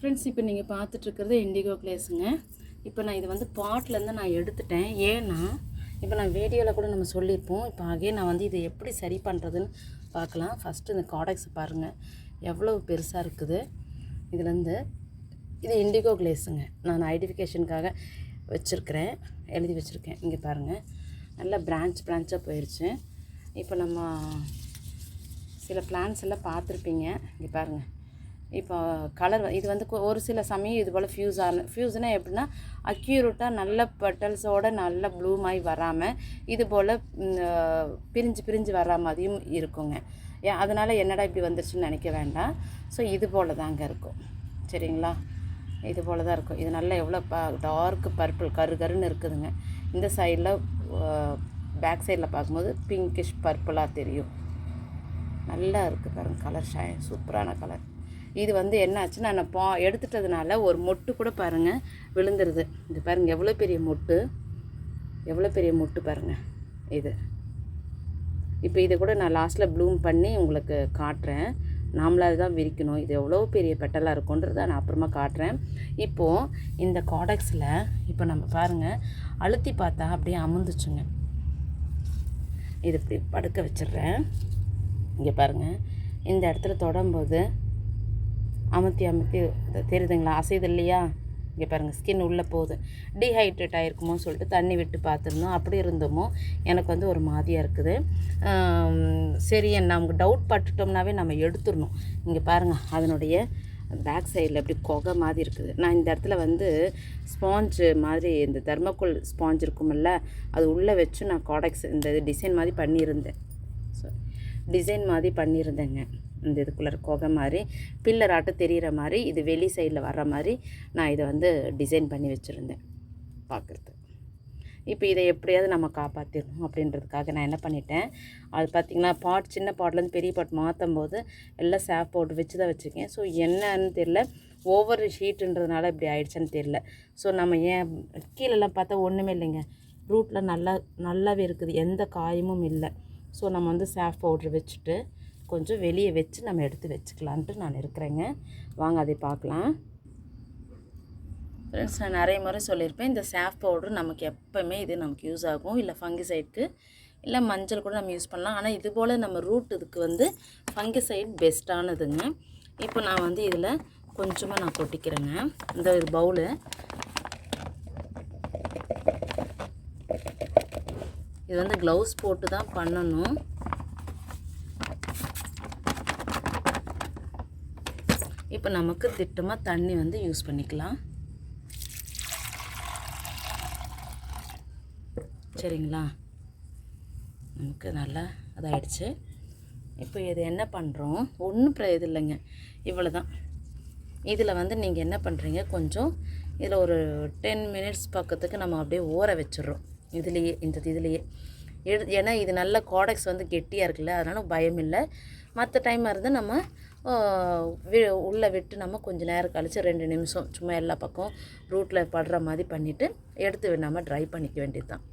Friends இப்போ நீங்கள் பார்த்துட்ருக்கிறது indigo கிளேஸுங்க இப்போ நான் இது வந்து பாட்லேருந்து நான் எடுத்துட்டேன். ஏன்னா இப்போ நான் வீடியோவில் கூட நம்ம சொல்லியிருப்போம் இப்போ ஆகே நான் வந்து இதை எப்படி சரி பண்ணுறதுன்னு பார்க்கலாம் ஃபஸ்ட்டு இந்த காடக்ஸை பாருங்கள் எவ்வளோ பெருசாக இருக்குது. இதுலேருந்து இது இண்டிகோ கிளேஸுங்க நான் ஐடென்டிஃபிகேஷனுக்காக வச்சுருக்கிறேன். எழுதி வச்சுருக்கேன். இங்கே பாருங்கள் நல்லா பிரான்ச் பிரான்ச்சாக போயிடுச்சு இப்போ நம்ம சில பிளான்ஸ் எல்லாம் பார்த்துருப்பீங்க இங்கே பாருங்கள் இப்போ கலர் இது வந்து ஒரு சில சமயம் இது போல் ஃப்யூஸ் ஆன ஃப்யூஸ்னால் எப்படின்னா அக்யூரேட்டாக நல்ல பெட்டல்ஸோடு நல்ல ப்ளூ மாதிரி வராமல் இது போல் பிரிஞ்சு பிரிஞ்சு வர மாதிரியும் இருக்குங்க. ஏன் அதனால் என்னடா இப்படி வந்துருச்சுன்னு நினைக்க வேண்டாம். ஸோ இது போல் தாங்க இருக்கும். சரிங்களா? இது போல் தான் இருக்கும். இது நல்லா எவ்வளோ ப டார்க் பர்பிள் கரு கருன்னு இருக்குதுங்க. இந்த சைடில் பேக் சைடில் பார்க்கும்போது பிங்கிஷ் பர்பிளாக தெரியும். நல்லா இருக்குது பாருங்கள் கலர் ஷை சூப்பரான கலர் இது வந்து என்னாச்சுன்னா நான் பா எடுத்துட்டதுனால ஒரு மொட்டு கூட பாருங்கள் விழுந்துருது. இது பாருங்கள் எவ்வளோ பெரிய மொட்டு? எவ்வளோ பெரிய மொட்டு பாருங்கள் இது. இப்போ இதை கூட நான் லாஸ்ட்டில் ப்ளூம் பண்ணி உங்களுக்கு காட்டுறேன். நாமளாக தான் விரிக்கணும். இது எவ்வளோ பெரிய பெட்டலாக இருக்குன்றதை நான் அப்புறமா காட்டுறேன். இப்போது இந்த காடக்ஸில் இப்போ நம்ம பாருங்கள் அழுத்தி பார்த்தா அப்படியே அமுந்துச்சுங்க. இது இப்படி படுக்க வச்சிடுறேன். இங்கே பாருங்கள் இந்த இடத்துல தொடும்போது அமுத்தி அமுத்தி தெரியுதுங்களா? அசைது இல்லையா? இங்கே பாருங்கள் ஸ்கின் உள்ளே போகுது. டீஹைட்ரேட் ஆகிருக்குமோ சொல்லிட்டு தண்ணி விட்டு பார்த்துருந்தோம் அப்படி இருந்தோமோ எனக்கு வந்து ஒரு மாதிரியாக இருக்குது. சரி நமக்கு டவுட் பட்டுட்டோம்னாவே நம்ம எடுத்துடணும். இங்கே பாருங்கள் அதனுடைய பேக் சைடில் அப்படி கொகை மாதிரி இருக்குது. நான் இந்த இடத்துல வந்து ஸ்பாஞ்சு மாதிரி இந்த தர்மக்கோல் ஸ்பாஞ்ச் இருக்குமில்ல அது உள்ளே வச்சு நான் காடக்ஸ் இந்த டிசைன் மாதிரி பண்ணியிருந்தேன். டிசைன் மாதிரி பண்ணியிருந்தேங்க. இந்த இதுக்குள்ளே கொகை மாதிரி பில்லர் ஆட்டம் தெரிகிற மாதிரி இது வெளி சைடில் வர்ற மாதிரி நான் இதை வந்து டிசைன் பண்ணி வச்சுருந்தேன் பார்க்குறது இப்போ இதை எப்படியாவது நம்ம காப்பாற்றிடணும் அப்படின்றதுக்காக நான் என்ன பண்ணிட்டேன் அது பார்த்திங்கன்னா பாட் சின்ன பாட்லேருந்து பெரிய பாட் மாற்றும் போது எல்லாம் சேஃப் போட்டு வச்சு தான் வச்சுருக்கேன். ஸோ என்னன்னு தெரில ஓவர் ஹீட்டுன்றதுனால இப்படி ஆயிடுச்சுன்னு தெரில ஸோ நம்ம ஏன் கீழெல்லாம் பார்த்தா ஒன்றுமே இல்லைங்க. ரூட்டில் நல்லா நல்லாவே இருக்குது. எந்த காயமும் இல்லை. ஸோ நம்ம வந்து சாஃப் பவுட்ரு வச்சுட்டு கொஞ்சம் வெளியே வச்சு நம்ம எடுத்து வச்சுக்கலான்ட்டு நான் இருக்கிறேங்க. வாங்க அதை பார்க்கலாம். ஃப்ரெண்ட்ஸ் நான் நிறைய முறை சொல்லியிருப்பேன் இந்த சாஃப் பவுடர் நமக்கு எப்போவுமே இது நமக்கு யூஸ் ஆகும். இல்லை ஃபங்கிசைடுக்கு இல்லை மஞ்சள் கூட நம்ம யூஸ் பண்ணலாம். ஆனால் இது போல் நம்ம ரூட் இதுக்கு வந்து ஃபங்கிசைட் பெஸ்ட்டானதுங்க இப்போ நான் வந்து இதில் கொஞ்சமாக நான் கொட்டிக்கிறேங்க. இந்த ஒரு பவுலு இது வந்து க்ளவுஸ் போட்டு தான் பண்ணணும். இப்போ நமக்கு திட்டமாக தண்ணி வந்து யூஸ் பண்ணிக்கலாம். சரிங்களா? நமக்கு நல்லா அதாயிடுச்சு இப்போ இது என்ன பண்ணுறோம் ஒன்றும் பிர இது இல்லைங்க. இவ்வளோ தான் இதில் வந்து நீங்கள் என்ன பண்ணுறீங்க கொஞ்சம் இதில் ஒரு டென் மினிட்ஸ் பக்கத்துக்கு நம்ம அப்படியே ஊற வச்சிடுறோம். இதுலேயே இந்த இதுலேயே. எடு ஏன்னா இது நல்ல கோடக்ஸ் வந்து கெட்டியாக இருக்குல்ல அதனால் பயம் இல்லை மற்ற டைமாக இருந்து நம்ம வி உள்ளே விட்டு நம்ம கொஞ்சம் நேரம் கழித்து ரெண்டு நிமிஷம் சும்மா எல்லா பக்கம் ரூட்டில் படுற மாதிரி பண்ணிவிட்டு எடுத்து நம்ம ட்ரை பண்ணிக்க வேண்டியது தான்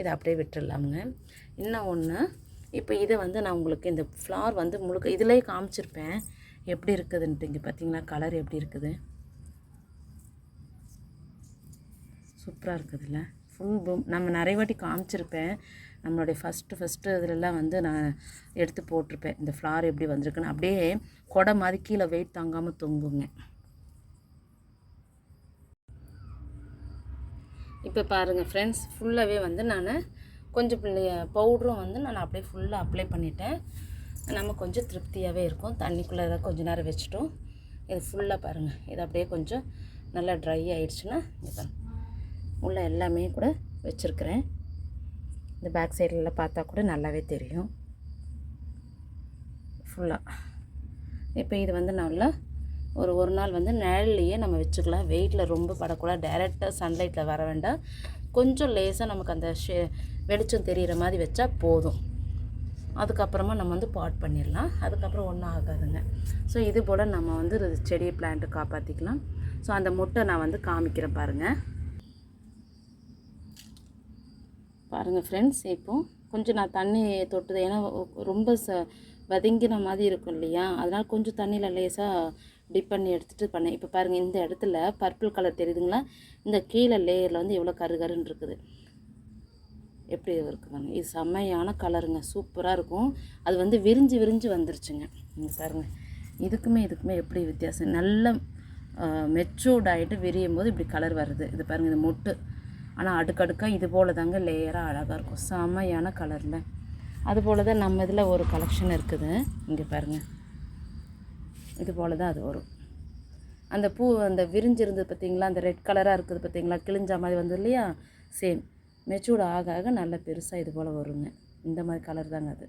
இதை அப்படியே விட்டுடலாமுங்க இன்னும் ஒன்று இப்போ இதை வந்து நான் உங்களுக்கு இந்த ஃப்ளார் வந்து முழுக்க இதிலே காமிச்சிருப்பேன். எப்படி இருக்குதுன்ட்டு இங்கே பார்த்தீங்களா? கலர் எப்படி இருக்குது? சூப்பராக இருக்குதுல்ல. ஃபுல் பூம் நம்ம நிறைய வாட்டி காமிச்சிருப்பேன். நம்மளுடைய ஃபஸ்ட்டு ஃபஸ்ட்டு இதிலெல்லாம் வந்து நான் எடுத்து போட்டிருப்பேன். இந்த ஃப்ளார் எப்படி வந்திருக்குன்னு. அப்படியே கொடை மாதிரி கீழே வெயிட் தாங்காமல் தொங்குங்க. இப்போ பாருங்கள் ஃப்ரெண்ட்ஸ் ஃபுல்லாகவே வந்து நான் கொஞ்சம் பிள்ளைய பவுடரும் வந்து நான் அப்படியே ஃபுல்லாக அப்ளை பண்ணிட்டேன். நம்ம கொஞ்சம் திருப்தியாகவே இருக்கும். தண்ணிக்குள்ளே ஏதாவது கொஞ்சம் நேரம் வச்சுட்டோம். இது ஃபுல்லாக பாருங்கள் இது அப்படியே கொஞ்சம் நல்லா ட்ரை ஆகிடுச்சுன்னா இது உள்ளே உள்ள எல்லாமே கூட வச்சுருக்கிறேன். இந்த பேக் சைடில் பார்த்தா கூட நல்லாவே தெரியும். ஃபுல்லாக இப்போ இது வந்து நல்லா ஒரு ஒரு நாள் வந்து நிழல்லையே நம்ம வச்சுக்கலாம். வெயிட்டில் ரொம்ப படக்கூடாது. டைரெக்டாக சன்லைட்டில் வர வேண்டாம். கொஞ்சம் லேசாக நமக்கு அந்த ஷே வெளிச்சம் தெரிகிற மாதிரி வச்சா போதும். அதுக்கப்புறமா நம்ம வந்து பாட் பண்ணிடலாம். அதுக்கப்புறம் ஒன்றும் ஆகாதுங்க. ஸோ இது போல் நம்ம வந்து செடி பிளான்ட்டு காப்பாற்றிக்கலாம் ஸோ அந்த முட்டை நான் வந்து காமிக்கிறேன் பாருங்கள் பாருங்கள் ஃப்ரெண்ட்ஸ் இப்போ கொஞ்சம் நான் தண்ணி தொட்டுது ஏன்னா ரொம்ப ச வதங்கின மாதிரி இருக்கும் இல்லையா? அதனால் கொஞ்சம் தண்ணியில் லேசாக டிப் பண்ணி எடுத்துகிட்டு பண்ணேன். இப்போ பாருங்கள் இந்த இடத்துல பர்பிள் கலர் தெரியுதுங்களா? இந்த கீழே லேயரில் வந்து எவ்வளோ கருகருன்னு இருக்குது. எப்படி இருக்குது பாருங்க. இது செம்மையான கலருங்க சூப்பராக இருக்கும். அது வந்து விரிஞ்சு விரிஞ்சு வந்துருச்சுங்க. நீங்கள் பாருங்க. இதுக்குமே இதுக்குமே எப்படி வித்தியாசம்? நல்ல மெச்சூர்ட் ஆகிட்டு விரியும் போது இப்படி கலர் வருது. இது பாருங்கள் இது மொட்டு. ஆனால் அடுக்கடுக்காக இது போல் தாங்க லேயராக அழகாக இருக்கும். செம்மையான கலரில் அது போல் தான் நம்ம இதில் ஒரு கலெக்ஷன் இருக்குது. இங்கே பாருங்கள் இது போல் தான் அது வரும். அந்த பூ அந்த விரிஞ்சிருந்தது பார்த்தீங்களா அந்த ரெட் கலராக இருக்குது பார்த்தீங்களா கிழிஞ்ச மாதிரி வந்தது இல்லையா? சேம் மெச்சூர்ட் ஆக ஆக நல்ல பெருசாக இது போல் வருங்க. இந்த மாதிரி கலர் தாங்க அது.